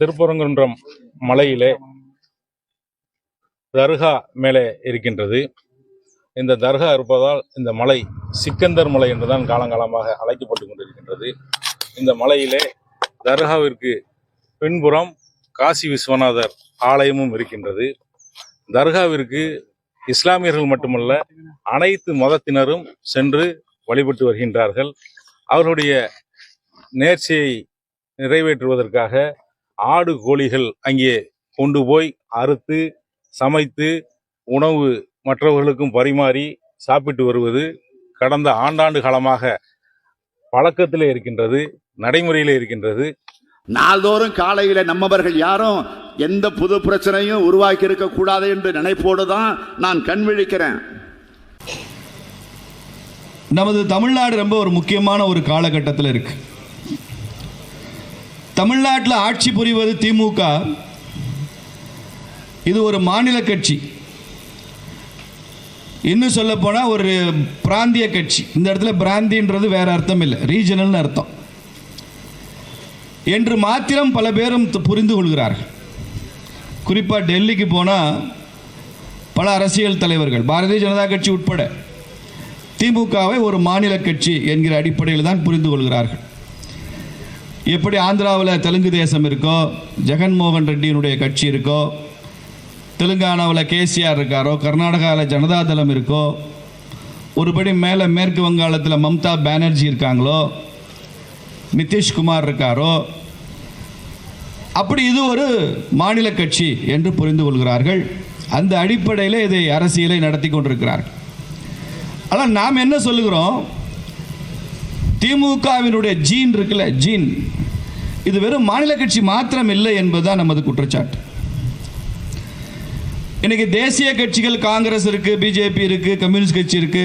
திருப்பரங்குன்றம் மலையிலே தர்கா மேலே இருக்கின்றது. இந்த தர்கா இருப்பதால் இந்த மலை சிக்கந்தர் மலை என்றுதான் காலங்காலமாக அழைக்கப்பட்டு கொண்டிருக்கின்றது. இந்த மலையிலே தர்காவிற்கு பின்புறம் காசி விஸ்வநாதர் ஆலயமும் இருக்கின்றது. தர்காவிற்கு இஸ்லாமியர்கள் மட்டுமல்ல அனைத்து மதத்தினரும் சென்று வழிபட்டு வருகின்றார்கள். அவர்களுடைய நேர்ச்சியை நிறைவேற்றுவதற்காக ஆடு கோழிகள் அங்கே கொண்டு போய் அறுத்து சமைத்து உணவு மற்றவர்களுக்கும் பரிமாறி சாப்பிட்டு வருவது கடந்த ஆண்டாண்டு காலமாக பழக்கத்திலே இருக்கின்றது நடைமுறையிலே இருக்கின்றது. நாள்தோறும் காலையில நம்மவர்கள் யாரும் எந்த புது பிரச்சனையும் உருவாக்கி இருக்க கூடாது என்று நினைப்போடு தான் நான் கண் விழிக்கிறேன். நமது தமிழ்நாடு ரொம்ப ஒரு முக்கியமான ஒரு காலகட்டத்தில் இருக்கு. தமிழ்நாட்டில் ஆட்சி புரிவது திமுக. இது ஒரு மாநில கட்சி. இன்னும் சொல்ல போனால் ஒரு பிராந்திய கட்சி. இந்த இடத்துல பிராந்தின்றது வேற அர்த்தம் இல்லை. ரீஜனல்னு அர்த்தம். என்று மாத்திரம் பல பேரும் புரிந்து கொள்கிறார்கள். குறிப்பாக டெல்லிக்கு போனால் பல அரசியல் தலைவர்கள் பாரதிய ஜனதா கட்சி உட்பட திமுகவை ஒரு மாநில கட்சி என்கிற அடிப்படையில் தான் புரிந்து கொள்கிறார்கள். எப்படி ஆந்திராவில் தெலுங்கு தேசம் இருக்கோ ஜெகன்மோகன் ரெட்டியினுடைய கட்சி இருக்கோ தெலுங்கானாவில் கேசிஆர் இருக்காரோ கர்நாடகாவில் ஜனதாதளம் இருக்கோ ஒருபடி மேலே மேற்கு வங்காளத்தில் மம்தா பானர்ஜி இருக்காங்களோ நிதிஷ்குமார் இருக்காரோ அப்படி இது ஒரு மாநில கட்சி என்று புரிந்து கொள்கிறார்கள். அந்த அடிப்படையில் இதை அரசியலை நடத்தி கொண்டிருக்கிறார்கள். ஆனால் நாம் என்ன சொல்லுகிறோம்? திமுகவினுடைய ஜீன் இருக்குல்ல ஜீன். இது வெறும் மாநில கட்சி மாத்திரம் இல்லை என்பதுதான் நமது குற்றச்சாட்டு. இன்னைக்கு தேசிய கட்சிகள் காங்கிரஸ் இருக்கு பிஜேபி இருக்கு கம்யூனிஸ்ட் கட்சி இருக்கு.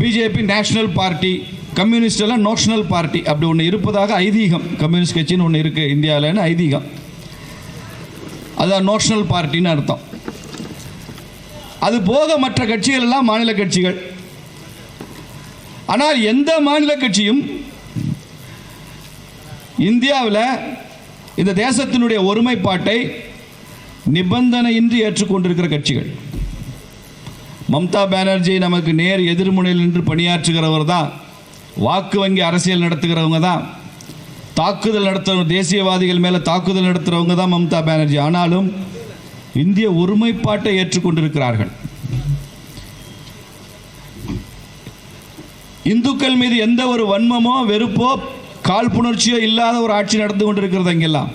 பிஜேபி நேஷனல் பார்ட்டி கம்யூனிஸ்ட் எல்லாம் நேஷனல் பார்ட்டி. அப்படி ஒன்று இருப்பதாக ஐதீகம். கம்யூனிஸ்ட் கட்சின்னு ஒன்று இருக்கு இந்தியாவில்னு ஐதீகம். அதான் நேஷனல் பார்ட்டின்னு அர்த்தம். அது போக மற்ற கட்சிகள் எல்லாம் மாநில கட்சிகள். ஆனால் எந்த மாநில கட்சியும் இந்தியாவில் இந்த தேசத்தினுடைய ஒருமைப்பாட்டை நிபந்தனையின்றி ஏற்றுக்கொண்டிருக்கிற கட்சிகள். மம்தா பானர்ஜி நமக்கு நேர் எதிர்முனையில் நின்று பணியாற்றுகிறவர் தான் வாக்கு வங்கி அரசியல் நடத்துகிறவங்க தான் தாக்குதல் நடத்துகிற தேசியவாதிகள் மேலே தாக்குதல் நடத்துகிறவங்க தான் மம்தா பானர்ஜி. ஆனாலும் இந்திய ஒருமைப்பாட்டை ஏற்றுக்கொண்டிருக்கிறார்கள். இந்துக்கள் மீது எந்த ஒரு வன்மமோ வெறுப்போ காழ்ப்புணர்ச்சியோ இல்லாத ஒரு ஆட்சி நடந்து கொண்டிருக்கிறது அங்கெல்லாம்.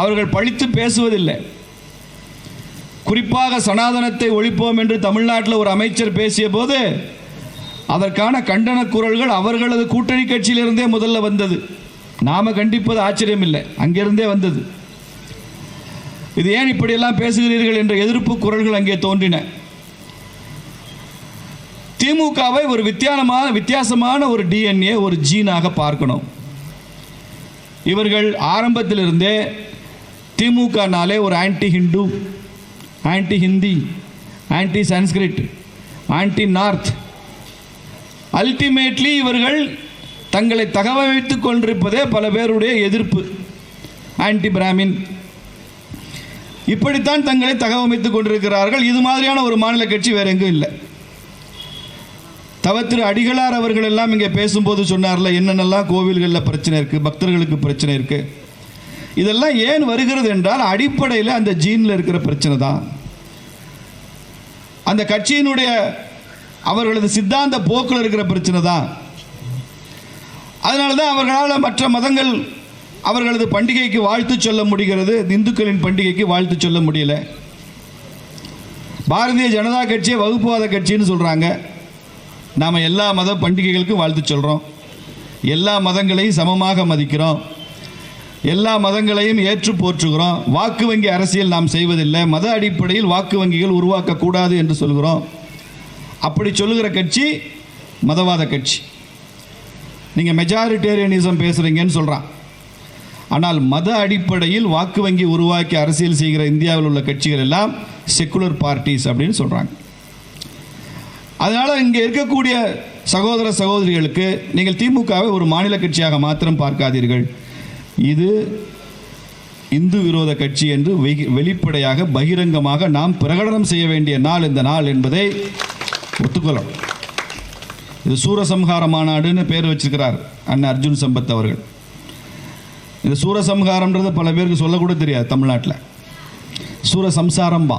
அவர்கள் பழித்து பேசுவதில்லை. குறிப்பாக சனாதனத்தை ஒழிப்போம் என்று தமிழ்நாட்டில் ஒரு அமைச்சர் பேசிய போது அதற்கான கண்டன குரல்கள் அவர்களது கூட்டணி கட்சியிலிருந்தே முதல்ல வந்தது. நாம கண்டிப்பது ஆச்சரியம் இல்லை அங்கிருந்தே வந்தது. இது ஏன் இப்படியெல்லாம் பேசுகிறீர்கள் என்ற எதிர்ப்பு குரல்கள் அங்கே தோன்றின. திமுகவை ஒரு வித்தியாசமான வித்தியாசமான ஒரு டிஎன்ஏ ஒரு ஜீனாக பார்க்கணும். இவர்கள் ஆரம்பத்திலிருந்தே திமுகனாலே ஒரு anti Hindu anti Hindi anti Sanskrit anti north ultimately இவர்கள் தங்களை தகவமைத்துக் கொண்டிருப்பதே பல பேருடைய எதிர்ப்பு ஆன்டி பிராமின் இப்படித்தான் தங்களை தகவமைத்துக் கொண்டிருக்கிறார்கள். இது மாதிரியான ஒரு மாநில கட்சி வேற எங்கும் இல்லை. தவ திரு அடிகளார் அவர்கள் எல்லாம் இங்கே பேசும்போது சொன்னார்ல என்னென்னலாம் கோவில்களில் பிரச்சனை இருக்குது பக்தர்களுக்கு பிரச்சனை இருக்குது இதெல்லாம் ஏன் வருகிறது என்றால் அடிப்படையில் அந்த ஜீனில் இருக்கிற பிரச்சனை தான். அந்த கட்சியினுடைய அவர்களது சித்தாந்த போக்கில் இருக்கிற பிரச்சனை தான். அதனால தான் அவர்களால் மற்ற மதங்கள் அவர்களது பண்டிகைக்கு வாழ்த்து சொல்ல முடிகிறது இந்துக்களின் பண்டிகைக்கு வாழ்த்து சொல்ல முடியல. பாரதிய ஜனதா கட்சியை வகுப்புவாத கட்சின்னு சொல்கிறாங்க நாம் எல்லா மத பண்டிகைகளுக்கும் வாழ்த்து சொல்கிறோம் எல்லா மதங்களையும் சமமாக மதிக்கிறோம். எல்லா மதங்களையும் ஏற்று போற்றுகிறோம். வாக்கு வங்கி அரசியல் நாம் செய்வதில்லை. மத அடிப்படையில் வாக்கு வங்கிகள் உருவாக்கக்கூடாது என்று சொல்கிறோம். அப்படி சொல்லுகிற கட்சி மதவாத கட்சி. நீங்கள் மெஜாரிட்டேரியனிசம் பேசுகிறீங்கன்னு சொல்கிறான் ஆனால் மத அடிப்படையில் வாக்கு வங்கி உருவாக்கி அரசியல் செய்கிற இந்தியாவில் உள்ள கட்சிகள் எல்லாம் செக்குலர் பார்ட்டிஸ் அப்படின்னு சொல்கிறாங்க அதனால் இங்கே இருக்கக்கூடிய சகோதர சகோதரிகளுக்கு நீங்கள் திமுகவை ஒரு மாநில கட்சியாக மாத்திரம் பார்க்காதீர்கள். இது இந்து விரோத கட்சி என்று வெளிப்படையாக பகிரங்கமாக நாம் பிரகடனம் செய்ய வேண்டிய நாள் இந்த நாள் என்பதை ஒத்துக்கொள்ளும் இது சூரசம்ஹார மாநாடுன்னு பேர் வச்சிருக்கிறார் அண்ணன் அர்ஜுன் சம்பத் அவர்கள். இந்த சூரசம்ஹாரம்ன்றது பல பேருக்கு சொல்லக்கூட தெரியாது தமிழ்நாட்டில். சூரசம்சாரம்பா.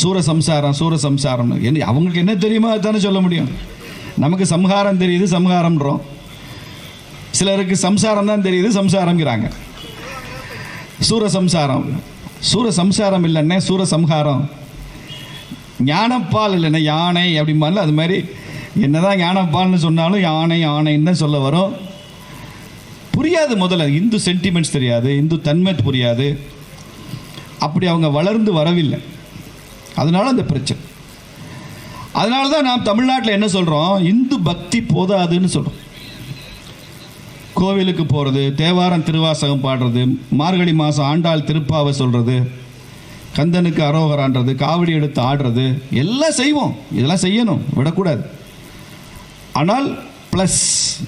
சூரசம்சாரம் சூரசம்சாரம் என்ன அவங்களுக்கு என்ன தெரியுமோ அதுதானே சொல்ல முடியும். நமக்கு சம்ஹாரம் தெரியுது சம்ஹாரம்ன்றோம். சிலருக்கு சம்சாரம் தான் தெரியுது சம்சாரங்கிறாங்க சூரசம்சாரம். சூரசம்சாரம் இல்லைன்னே சூரசம்ஹாரம். ஞானப்பால் இல்லைன்னா யானை அப்படிம்பால அது மாதிரி என்னதான் ஞானப்பால்னு சொன்னாலும் யானை யானைன்னு தான் சொல்ல வரும். புரியாது முதல்ல இந்து சென்டிமெண்ட்ஸ் தெரியாது இந்து தன்மை புரியாது. அப்படி அவங்க வளர்ந்து வரவில்லை. அதனால அந்த பிரச்சனை. அதனால தான் நாம் தமிழ்நாட்டில் என்ன சொல்கிறோம் இந்து பக்தி போதாதுன்னு சொல்கிறோம் கோவிலுக்கு போகிறது தேவாரம் திருவாசகம் பாடுறது மார்கழி மாதம் ஆண்டாள் திருப்பாவை சொல்கிறது கந்தனுக்கு அரோகரான்றது காவடி எடுத்து ஆடுறது எல்லாம் செய்வோம். இதெல்லாம் செய்யணும். விடக்கூடாது. ஆனால் ப்ளஸ்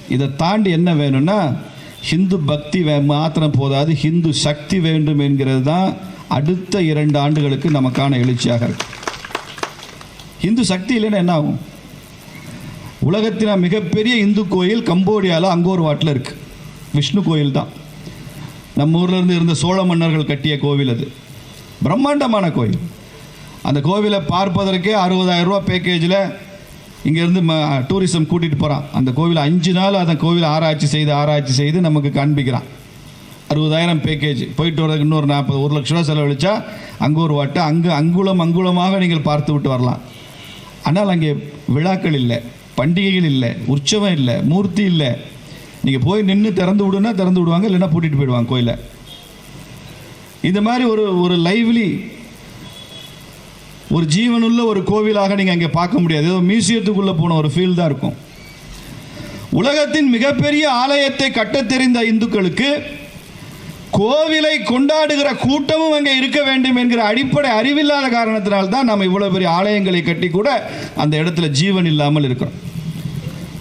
இதை தாண்டி என்ன வேணும்னா ஹிந்து பக்தி வே மாத்திரம் போதாது. ஹிந்து சக்தி வேண்டும் என்கிறது தான் அடுத்த இரண்டு ஆண்டுகளுக்கு நமக்கான எழுச்சியாக இருக்கும் இந்து சக்தி இல்லைன்னா என்ன ஆகும்? உலகத்தின் மிகப்பெரிய இந்து கோயில் கம்போடியாவில் அங்கோர்வாட்டில் இருக்குது விஷ்ணு கோயில் தான். நம்ம ஊர்லேருந்து இருந்த சோழ மன்னர்கள் கட்டிய கோவில் அது. பிரம்மாண்டமான கோயில். அந்த கோவிலை பார்ப்பதற்கே அறுபதாயிரம் ரூபா பேக்கேஜில் இங்கேருந்து ம டூரிசம் கூட்டிகிட்டு போகிறான் அந்த கோவில் அஞ்சு நாள் அந்த கோவில் ஆராய்ச்சி செய்து ஆராய்ச்சி செய்து நமக்கு காண்பிக்கிறான். அறுபதாயிரம் பேக்கேஜ் போயிட்டு வரதுக்கு இன்னொரு நாற்பது ஒரு லட்ச ரூபா செலவழிச்சா அங்கே ஒரு வாட்டு அங்கு அங்குலம் அங்குலமாக நீங்கள் பார்த்து விட்டு வரலாம். ஆனால் அங்கே விழாக்கள் இல்லை பண்டிகைகள் இல்லை உற்சவம் இல்லை மூர்த்தி இல்லை. நீங்கள் போய் நின்று திறந்து விடுனா திறந்து விடுவாங்க இல்லைன்னா பூட்டிட்டு போயிடுவாங்க கோயிலை. இந்த மாதிரி ஒரு ஒரு லைவ்லி ஒரு ஜீவனுள்ள ஒரு கோவிலாக நீங்கள் அங்கே பார்க்க முடியாது. ஏதோ மியூசியத்துக்குள்ளே போன ஒரு ஃபீல் தான் இருக்கும். உலகத்தின் மிகப்பெரிய ஆலயத்தை கட்டத் தெரிந்த இந்துக்களுக்கு கோவிலை கொண்டாடுகிற கூட்டமும் அங்கே இருக்க வேண்டும் என்கிற அடிப்படை அறிவில்லாத காரணத்தினால்தான் நம்ம இவ்வளோ பெரிய ஆலயங்களை கட்டி கூட அந்த இடத்துல ஜீவன் இல்லாமல் இருக்கிறோம்.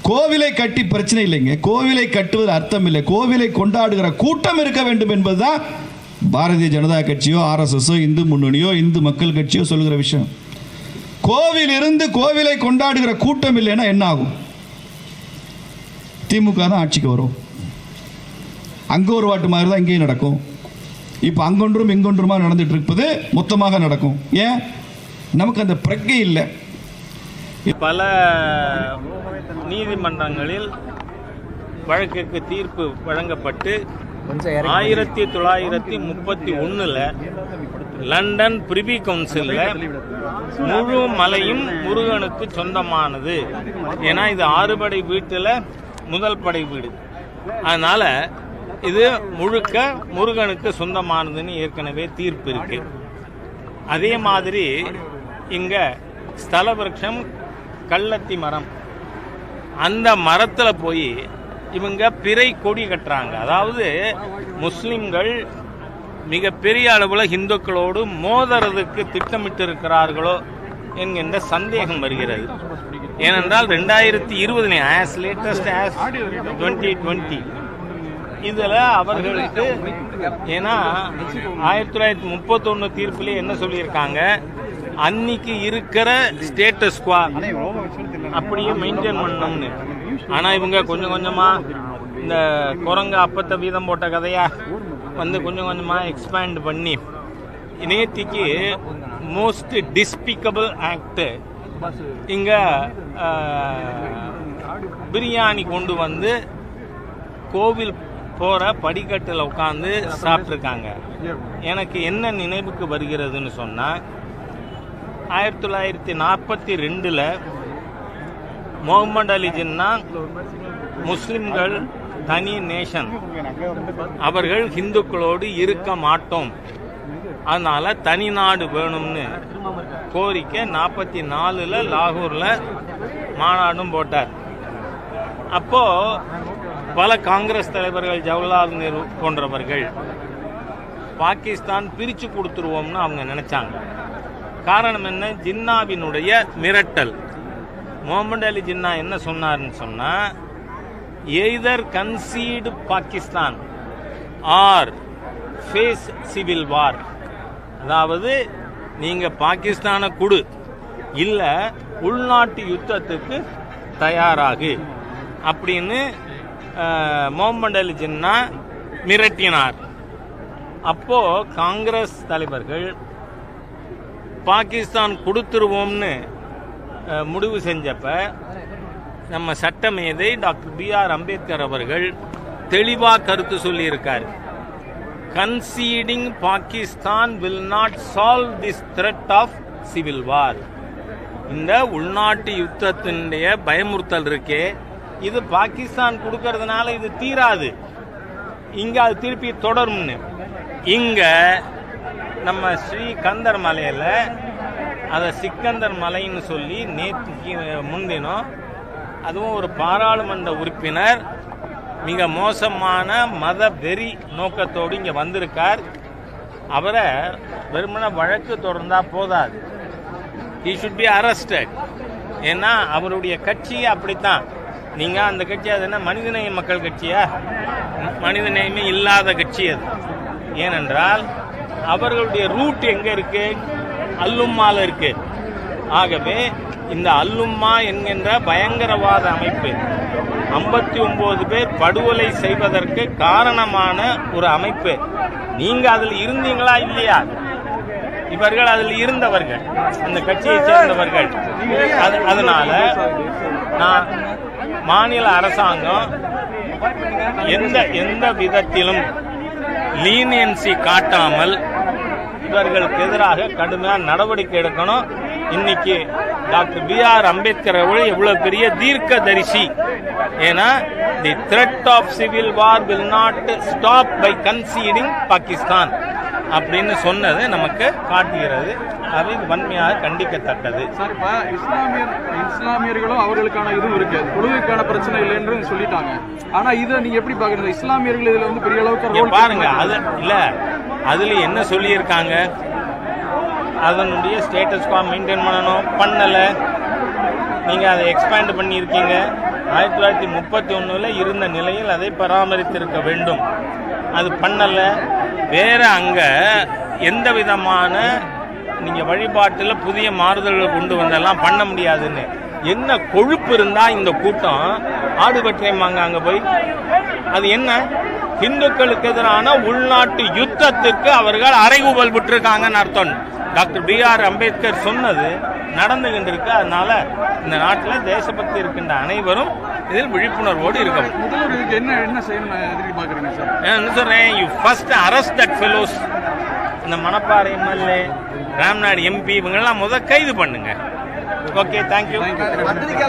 கோவிலை கட்டி பிரச்சனை இல்லைங்க. கோவிலை கட்டுவது அர்த்தம் இல்லை. கோவிலை கொண்டாடுகிற கூட்டம் இருக்க வேண்டும் என்பதுதான் பாரதிய ஜனதா கட்சியோ ஆர்எஸ்எஸோ இந்து முன்னணியோ இந்து மக்கள் கட்சியோ சொல்லுகிற விஷயம். கோவில் இருந்து கோவிலை கொண்டாடுகிற கூட்டம் இல்லைன்னா என்ன ஆகும்? திமுக தான் ஆட்சிக்கு வரும். அங்கே ஒரு வாட்டு மாதிரி தான் இங்கேயும் நடக்கும். இப்போ அங்கொன்றும் இங்கொன்றுமா நடந்துட்டு இருப்பது மொத்தமாக நடக்கும். ஏன்? நமக்கு அந்த பிரக்கை இல்லை. பல நீதிமன்றங்களில் வழக்கிற்கு தீர்ப்பு வழங்கப்பட்டு ஆயிரத்தி தொள்ளாயிரத்தி முப்பத்தி ஒன்றில் லண்டன் பிரிவி கவுன்சிலில் முழு மலையும் முருகனுக்கு சொந்தமானது. ஏன்னா இது ஆறுபடை வீட்டில் முதல் படை வீடு. அதனால இது முழுக்க முருகனுக்கு சொந்தமானதுன்னு ஏற்கனவே தீர்ப்பு இருக்கு. அதே மாதிரி இங்க ஸ்தல கள்ளத்தி மரம். அந்த மரத்துல போய் இவங்க பிறை கொடி கட்டுறாங்க. அதாவது முஸ்லிம்கள் மிக பெரிய அளவில் இந்துக்களோடு மோதுறதுக்கு திட்டமிட்டு இருக்கிறார்களோ என்கின்ற சந்தேகம் வருகிறது. ஏனென்றால் ரெண்டாயிரத்தி இருபது as latest as twenty twenty இதில் அவர்களுக்கு ஏன்னா ஆயிரத்தி தொள்ளாயிரத்தி முப்பத்தொன்று தீர்ப்புலேயே என்ன சொல்லியிருக்காங்க? அன்னைக்கு இருக்கிற ஸ்டேட்டஸ் குவா அப்படியே மெயின்டைன் பண்ணணும்னு. ஆனால் இவங்க கொஞ்சம் கொஞ்சமாக இந்த குரங்கு அப்பத்தை வீதம் போட்ட கதையா வந்து கொஞ்சம் கொஞ்சமாக எக்ஸ்பேண்ட் பண்ணி நேத்திக்கு மோஸ்ட் டிஸ்பிகபிள் ஆக்ட் இங்கே பிரியாணி கொண்டு வந்து கோவில் போகிற படிக்கட்டில் உட்காந்து சாப்பிட்ருக்காங்க எனக்கு என்ன நினைவுக்கு வருகிறதுன்னு சொன்னால் ஆயிரத்தி தொள்ளாயிரத்தி நாற்பத்தி ரெண்டில் முகமது அலி ஜின்னா முஸ்லிம்கள் தனி நேஷன். அவர்கள் இந்துக்களோடு இருக்க மாட்டோம். அதனால தனி நாடு வேணும்னு கோரிக்கை நாற்பத்தி நாலில் லாகூரில் மாநாடும் போட்டார். அப்போ பல காங்கிரஸ் தலைவர்கள் ஜவஹர்லால் நேரு போன்றவர்கள் பாகிஸ்தான் பிரித்து கொடுத்துருவோம்னு அவங்க நினைச்சாங்க. காரணம் என்ன? ஜின்னாவினுடைய மிரட்டல். முகமது அலி ஜின்னா என்ன சொன்னார்னு சொன்னால் either concede Pakistan or face civil war. அதாவது நீங்கள் பாகிஸ்தானை கொடு இல்லை உள்நாட்டு யுத்தத்துக்கு தயாராகு அப்படின்னு அஹ், ஜின்னா மிரட்டினார். அப்போ காங்கிரஸ் தலைவர்கள் பாகிஸ்தான் கொடுத்துருவோம்னு முடிவு செஞ்சப்ப நம்ம சட்டமேதை டாக்டர் பி ஆர் அம்பேத்கர் அவர்கள் தெளிவாக கருத்து சொல்லியிருக்கார். Conceding Pakistan will not solve this threat of civil war இந்த உள்நாட்டு யுத்தத்தினுடைய பயமுறுத்தல் இருக்கே இது பாகிஸ்தான் கொடுக்கறதுனால இது தீராது. இங்க அது திருப்பி தொடரும்னு. இங்க நம்ம ஸ்ரீ கந்தர் மலையில அதை சிக்கந்தர் மலைன்னு சொல்லி நேற்றுக்கு முன்தினம் அதுவும் ஒரு பாராளுமன்ற உறுப்பினர் மிக மோசமான மத வெறி நோக்கத்தோடு இங்கே வந்திருக்கார். அவரை வெறுமன வழக்கு தொடர்ந்தா போதாது. ஹி ஷுட் பி அரஸ்டட் ஏன்னா அவருடைய கட்சி அப்படித்தான். நீங்க அந்த கட்சி அது என்ன? மனிதநேய மக்கள் கட்சியா? மனிதநேயமே இல்லாத கட்சி அது. ஏனென்றால் அவர்களுடைய ரூட் எங்க இருக்கு? அல்லும்மால இருக்கு. ஆகவே இந்த அல்லும்மா என்கின்ற பயங்கரவாத அமைப்பு ஐம்பத்தி ஒன்பது பேர் படுகொலை செய்வதற்கு காரணமான ஒரு அமைப்பு. நீங்க அதில் இருந்தீங்களா இல்லையா? இவர்கள் அதில் இருந்தவர்கள். அந்த கட்சியை சேர்ந்தவர்கள். அது- அதனால நான் மாநில அரசாங்கம் எந்த எந்த விதத்திலும் லீனியன்சி காட்டாமல் இவர்களுக்கு எதிராக கடுமையான நடவடிக்கை எடுக்கணும். இன்னைக்கு டாக்டர் பி ஆர் அம்பேத்கர் அவர்கள் எவ்வளவு பெரிய தீர்க்க தரிசி ஏன்னா the threat of civil war will not stop by conceding Pakistan அப்படின்னு சொன்னது நமக்கு காட்டுகிறது. அது வன்மையாக கண்டிக்கத்தக்கது. சார் இப்ப இஸ்லாமியர் இஸ்லாமியர்களும் அவர்களுக்கான இதுவும் இருக்கு. தொழுகைக்கான பிரச்சனை இல்லைன்னு சொல்லிட்டாங்க. ஆனா இதை நீங்க எப்படி பாக்குறீங்க இஸ்லாமியர்கள் இதுல வந்து பெரிய அளவுக்கு பாருங்க அது இல்ல. அதுல என்ன சொல்லியிருக்காங்க? அதனுடைய ஸ்டேட்டஸ் கோ மெயின்டைன் பண்ணணும். பண்ணல. நீங்க அதை எக்ஸ்பேண்ட் பண்ணியிருக்கீங்க. ஆயிரத்தி தொள்ளாயிரத்தி முப்பத்தி ஒண்ணுல இருந்த நிலையில் அதை பராமரித்திருக்க வேண்டும். அது பண்ணலை. வேற அங்கே எந்த விதமான நீங்கள் வழிபாட்டில் புதிய மாறுதல்கள் கொண்டு வந்தெல்லாம் பண்ண முடியாதுன்னு. என்ன கொழுப்பு இருந்தால் இந்த கூட்டம்? ஆடு வெட்டுறேம்பாங்க அங்கே போய். அது என்ன? இந்துக்களுக்கு எதிரான உள்நாட்டு யுத்தத்துக்கு அவர்கள் அறைகூவல் விட்டுருக்காங்கன்னு அர்த்தம். டாக்டர் பி ஆர் அம்பேத்கர் சொன்னது நடந்துகிட்டு இருக்கு அதனால இந்த நாட்டில் தேசபக்தி இருக்கின்ற அனைவரும் இதில் விழிப்புணர்வோடு இருக்கணும் முதல்வர் இதுக்கு என்ன என்ன செய்யணும் எதிர்பார்க்குறீங்க சார்? நான் என்ன சொல்றேன் you first arrest that fellows இந்த மணப்பாறை எம்எல்ஏ ராம்நாடு எம்பி இவங்கெல்லாம் முத கைது பண்ணுங்க. Okay thank you